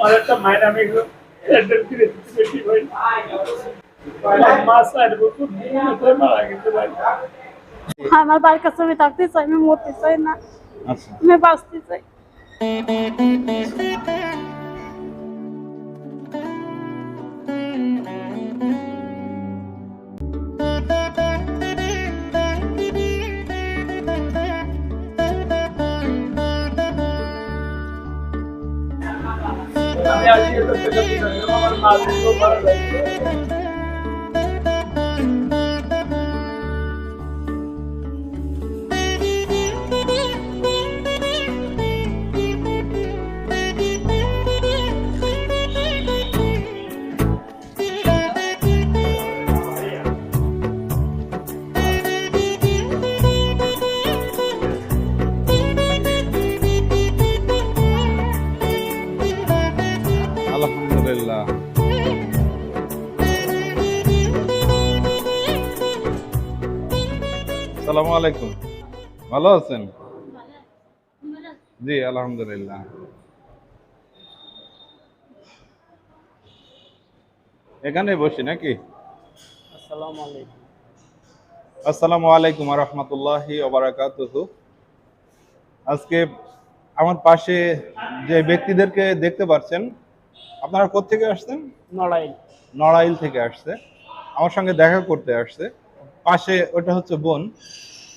আমার একটা মায়ের আমি হ্যান্ডেল করে দিতে বেশি ভাই আমার মা চার বছর ভিতরে মারা গেছে ভাই আমার বাড়ির কাছে আমি থাকতে करते करते और मार्केट को बढ़ रही है সালামু আলাইকুম। ভালো আছেন? জি আলহামদুলিল্লাহ। এখানে বসি নাকি? আসসালামু আলাইকুম। আসসালামু আলাইকুম রহমতুল্লাহি ওবারাকাতুহু আজকে আমার পাশে যে ব্যক্তিদেরকে দেখতে পাচ্ছেন আপনারা কোত্থেকে আসছেন? নড়াই নড়াইল থেকে আসছে। আমার সঙ্গে দেখা করতে আসছে। পাশে ওটা হচ্ছে বোন।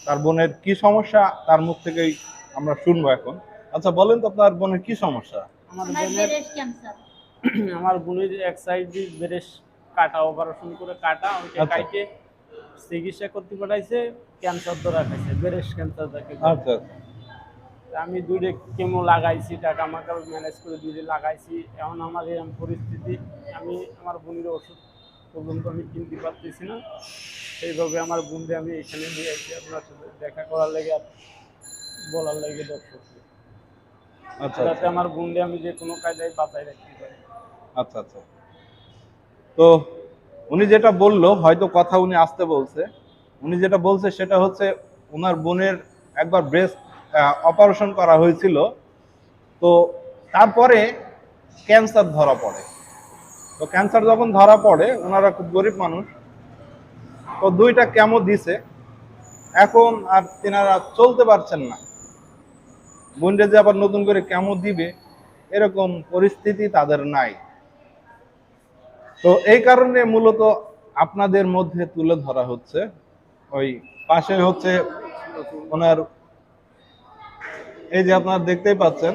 তার বোনের কি সমস্যা? তার মুখ থেকেই আমরা শুনব এখন। আচ্ছা বলেন তো আপনার বোনের কি সমস্যা? আমার বোনের ক্যান্সার আমার বোনের এক সাইড দিয়ে বেরেস কাটা অপারেশন করে কাটা ওইটা আচ্ছা। কাইটে চিকিৎসা করতে পাঠাইছে ক্যান্সার ধরা খাইছে বেরেস ক্যান্সার বলে। আচ্ছা। আমি দুইটা কেমো লাগাইছি টাকা মাকা ম্যানেজ করে দুইটা লাগাইছি। এখন আমার এরকম পরিস্থিতি আমি আমার বোনের ওষুধ পর্যন্ত আমি কিনতে পারতেছি না। সেইভাবে আমার বোনকে আমি এখানে নিয়ে আসি আপনার সাথে দেখা করার লেগে আর বলার লেগে দর্শক। আচ্ছা যাতে আমার আমি যে কোনো কায়দায় বাঁচাই রাখতে পারি। আচ্ছা আচ্ছা। তো উনি যেটা বলল হয়তো কথা উনি আসতে বলছে। উনি যেটা বলছে সেটা হচ্ছে ওনার বোনের একবার ব্রেস্ট অপারেশন করা হয়েছিল। তো তারপরে ক্যান্সার ধরা পড়ে। তো ক্যান্সার যখন ধরা পড়ে ওনারা খুব গরিব মানুষ। তো দুইটা কেমো দিছে। এখন আর তেনারা চলতে পারছেন না। বোনটা যে আবার নতুন করে কেমো দিবে, এরকম পরিস্থিতি তাদের নাই। তো এই কারণে মূলত আপনাদের মধ্যে তুলে ধরা হচ্ছে। ওই পাশে হচ্ছে ওনার, এই যে আপনারা দেখতেই পাচ্ছেন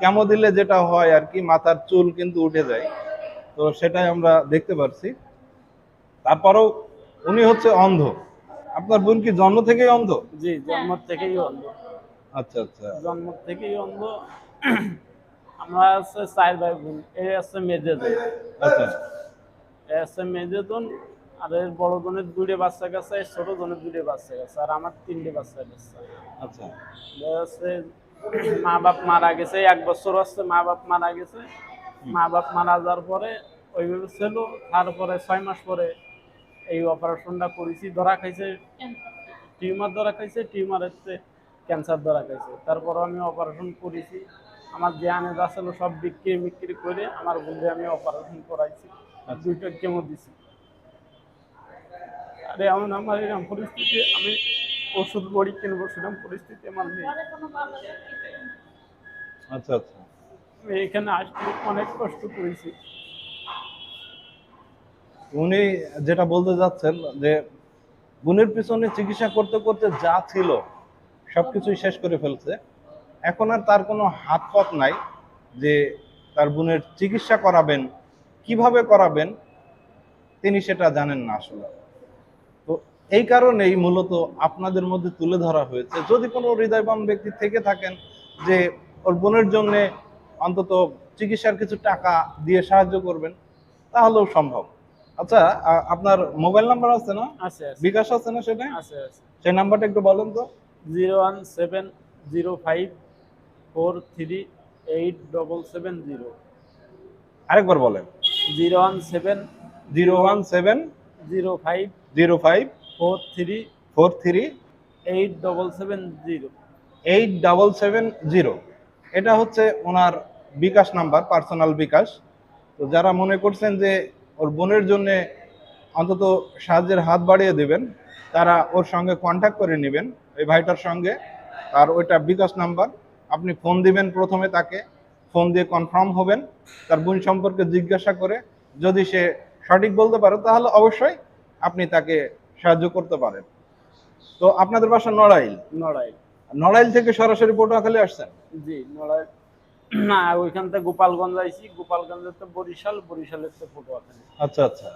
কেমো দিলে যেটা হয় আর কি, মাথার চুল কিন্তু উঠে যায়। তো সেটাই আমরা দেখতে পাচ্ছি তারপরেও উনি হচ্ছে অন্ধ। আপনার বোন কি জন্ম থেকেই অন্ধ? জি জন্ম থেকেই অন্ধ। আচ্ছা আচ্ছা। জন্ম থেকেই অন্ধ। আমরা আছে চার ভাই বোন এই আছে মেজেদন আচ্ছা। এই আছে মেজেদন আর এর বড় জনের দুইটা বাচ্চা এর ছোট জনের দুইটা বাচ্চা গেছে আর আমার তিনটে বাচ্চা গেছে। আচ্ছা। আছে মা বাপ মারা গেছে এক বছর আসছে মা বাপ মারা গেছে। মা বাপ মারা যাওয়ার পরে ওইভাবে ছিল তারপরে ছয় মাস পরে এই অপারেশনটা করেছি ধরা খাইছে টিউমার ধরা খাইছে টিউমারের ক্যান্সার ধরা খাইছে। তারপর আমি অপারেশন করেছি। আমার যে আনে যা ছিল সব বিক্রি বিক্রি করে আমার বন্ধু আমি অপারেশন করাইছি। আর দুইটা কেমো দিছি। আরে এমন আমার এরকম পরিস্থিতি আমি ওষুধ বড়ি কিনবো সেরকম পরিস্থিতি আমার নেই। আচ্ছা আচ্ছা। এখানে আসতে অনেক কষ্ট করেছি। উনি যেটা বলতে যাচ্ছেন যে বোনের পিছনে চিকিৎসা করতে করতে যা ছিল, সবকিছুই শেষ করে ফেলছে। এখন আর তার কোনো হাত পথ নাই যে তার বোনের চিকিৎসা করাবেন, কীভাবে করাবেন, তিনি সেটা জানেন না আসলে। তো এই কারণেই মূলত আপনাদের মধ্যে তুলে ধরা হয়েছে। যদি কোনো হৃদয়বান ব্যক্তি থেকে থাকেন যে, ওর বোনের জন্য অন্তত চিকিৎসার কিছু টাকা দিয়ে সাহায্য করবেন তাহলেও সম্ভব। আচ্ছা আপনার মোবাইল নাম্বার আছে না? আছে। বিকাশ আছে না সেটা? আছে আছে। সেই নাম্বারটা একটু বলেন তো। Zero one seven zero five four three eight double seven zero. আরেকবার বলেন। Zero one seven zero one seven zero five zero five four three four three eight double seven zero. Eight double seven zero. এটা হচ্ছে ওনার বিকাশ number personal বিকাশ। তো যারা মনে করছেন যে ওর বোনের জন্য অন্তত সাহায্যের হাত বাড়িয়ে দেবেন তারা ওর সঙ্গে কন্ট্যাক্ট করে নেবেন ওই ভাইটার সঙ্গে। আর ওইটা বিকাশ নাম্বার আপনি ফোন দিবেন প্রথমে তাকে ফোন দিয়ে কনফার্ম হবেন তার বোন সম্পর্কে জিজ্ঞাসা করে। যদি সে সঠিক বলতে পারে তাহলে অবশ্যই আপনি তাকে সাহায্য করতে পারেন। তো আপনাদের বাসা নড়াইল? নড়াইল। নড়াইল থেকে সরাসরি পটুয়াখালী আসছেন? জি নড়াই না ওইখান থেকে গোপালগঞ্জ আইছি। গোপালগঞ্জের তো বরিশাল বরিশালের তো পটুয়াখালী। আচ্ছা আচ্ছা।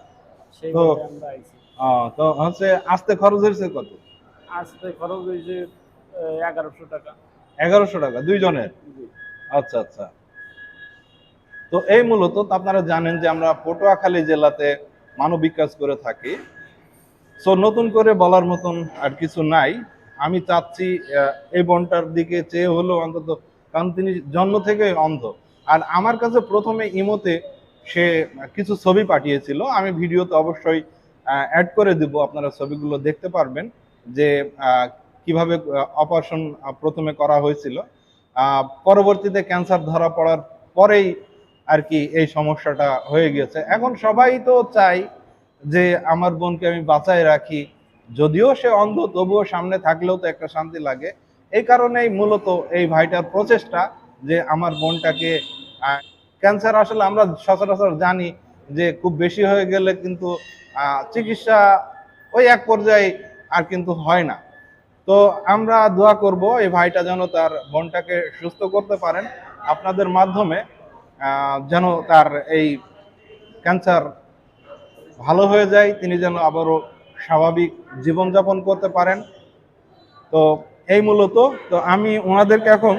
সেইভাবে তো- আমরা আইছি। আহ, তো হচ্ছে আসতে খরচ হয়েছে কত? আসতে খরচ হয়েছে এগারোশো টাকা। এগারোশো টাকা দুইজনের? জি। আচ্ছা আচ্ছা। তো এই মূলত আপনারা জানেন যে আমরা পটুয়াখালী জেলাতে মানবিক কাজ করে থাকি। সো নতুন করে বলার মতন আর কিছু নাই। আমি চাচ্ছি এই বনটার দিকে চেয়ে হলো অন্তত কারণ তিনি জন্ম থেকে অন্ধ। আর আমার কাছে প্রথমে ইমোতে সে কিছু ছবি পাঠিয়েছিল। আমি ভিডিওতে অবশ্যই অ্যাড করে দিব, আপনারা ছবিগুলো দেখতে পারবেন যে কীভাবে অপারেশন প্রথমে করা হয়েছিল। পরবর্তীতে ক্যান্সার ধরা পড়ার পরেই আর কি এই সমস্যাটা হয়ে গেছে। এখন সবাই তো চাই যে, আমার বোনকে আমি বাঁচায় রাখি। যদিও সে অন্ধ, তবুও সামনে থাকলেও তো একটা শান্তি লাগে। এই কারণেই মূলত এই ভাইটার প্রচেষ্টা যে আমার বোনটাকে ক্যান্সার আসলে আমরা সচরাচর জানি যে খুব বেশি হয়ে গেলে কিন্তু চিকিৎসা ওই এক পর্যায়ে আর কিন্তু হয় না। তো আমরা দোয়া করব এই ভাইটা যেন তার বোনটাকে সুস্থ করতে পারেন। আপনাদের মাধ্যমে যেন তার এই ক্যান্সার ভালো হয়ে যায়, তিনি যেন আবারও স্বাভাবিক জীবনযাপন করতে পারেন। তো এই মূলত, তো আমি ওনাদেরকে এখন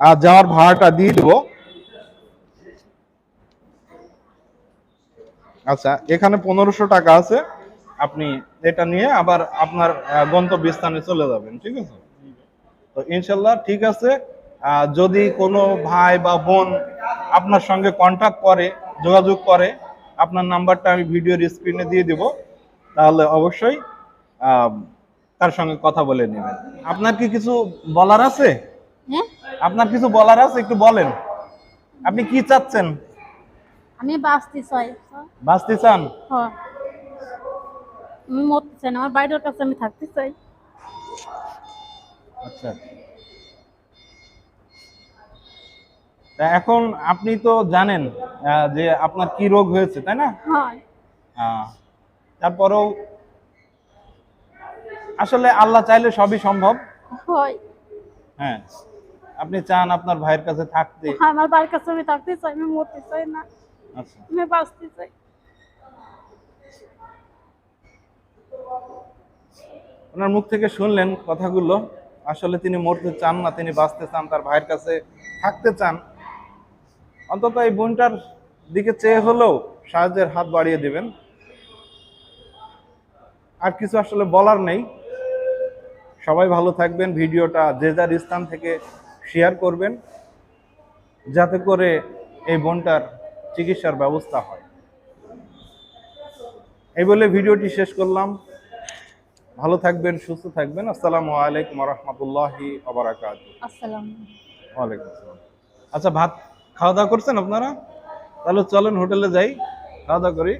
আর যাওয়ার ভাড়াটা দিয়ে দেবো। আচ্ছা এখানে পনেরোশো টাকা আছে। আপনি এটা নিয়ে আবার আপনার গন্তব্যস্থানে চলে যাবেন, ঠিক আছে? তো ইনশাল্লাহ ঠিক আছে। যদি কোনো ভাই বা বোন আপনার সঙ্গে কন্ট্যাক্ট করে, যোগাযোগ করে, আপনার নাম্বারটা আমি ভিডিওর স্ক্রিনে দিয়ে দিব। তাহলে অবশ্যই তার সঙ্গে কথা বলে নেবেন? আপনার কি কিছু বলার আছে? হ্যাঁ? আপনার কিছু বলার আছে? একটু বলেন। আপনি কি চাচ্ছেন? আমি বাঁচতে চাই। বাঁচতে চান? হ্যাঁ। আমি মরতে চাই আমার বাইরের কাছে আমি থাকতে চাই। আচ্ছা। তা এখন আপনি তো জানেন যে আপনার কি রোগ হয়েছে তাই না? হয়। তারপরেও আসলে আল্লাহ চাইলে সবই সম্ভব। হয়। হ্যাঁ। আপনি চান আপনার ভাইয়ের কাছে থাকতে। আমার বাড়ির কাছে আমি থাকতে চাই আমি মরতে চাই না। আচ্ছা। আমি বাঁচতে চাই। ওনার মুখ থেকে শুনলেন কথাগুলো। আসলে তিনি মরতে চান না তিনি বাঁচতে চান তার ভাইয়ের কাছে থাকতে চান। অন্তত এই বোনটার দিকে চেয়ে হলেও সাহায্যের হাত বাড়িয়ে দিবেন। আর কিছু আসলে বলার নেই। সবাই ভালো থাকবেন ভিডিওটা যে যার স্থান থেকে শেয়ার করবেন যাতে করে এই বোনটার চিকিৎসার ব্যবস্থা হয়। এই বলে ভিডিওটি শেষ করলাম। ভালো থাকবেন সুস্থ থাকবেন। আসসালামু আলাইকুম রহমতুল্লাহি আবরাকাত ওয়ালাইকুম আসসালাম। আচ্ছা ভাত খাওয়া দাওয়া করছেন আপনারা? তাহলে চলেন হোটেলে যাই খাওয়া দাওয়া করি।